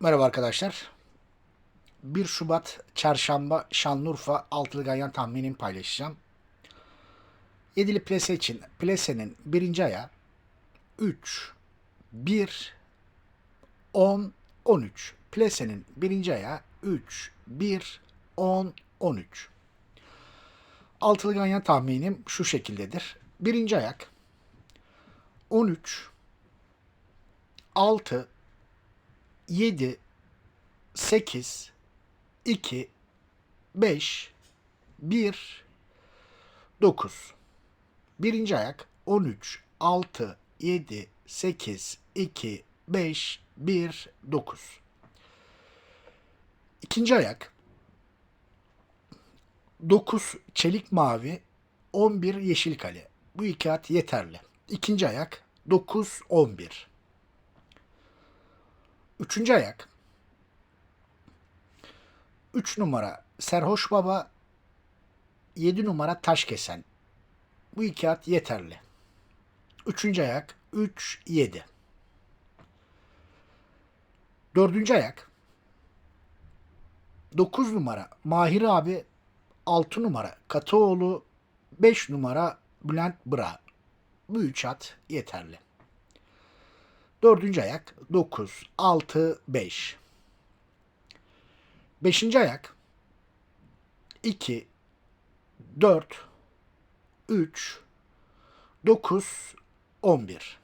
Merhaba arkadaşlar. 1 Şubat Çarşamba Şanlıurfa altılı ganyan tahminimi paylaşacağım. Yedili plase için plasenin birinci ayağı 3, 1, 10, 13. Plasenin birinci ayağı 3, 1, 10, 13. Altılı ganyan tahminim şu şekildedir. Birinci ayak 13, 6, 7, 8, 2, 5, 1, 9. Birinci ayak 13, 6, 7, 8, 2, 5, 1, 9. İkinci ayak 9 çelik mavi, 11 yeşil kale. Bu iki at yeterli. İkinci ayak 9, 11. Üçüncü ayak. 3 numara Serhoş Baba, 7 numara Taş Kesen. Bu iki at yeterli. Üçüncü ayak 3, 7. Dördüncü ayak 9 numara Mahir abi, 6 numara Katıoğlu, 5 numara Bülent Bra. Bu üç at yeterli. Dördüncü ayak 9, 6, 5. Beşinci ayak 2, 4, 3, 9, 11.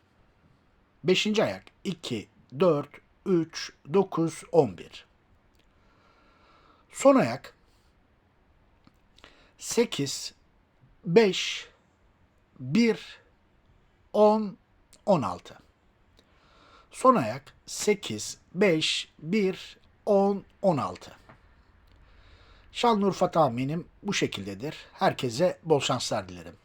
Beşinci ayak 2, 4, 3, 9, 11. Son ayak 8, 5, 1, 10, 16. Son ayak 8, 5, 1, 10, 16. Şanlıurfa tahminim bu şekildedir. Herkese bol şanslar dilerim.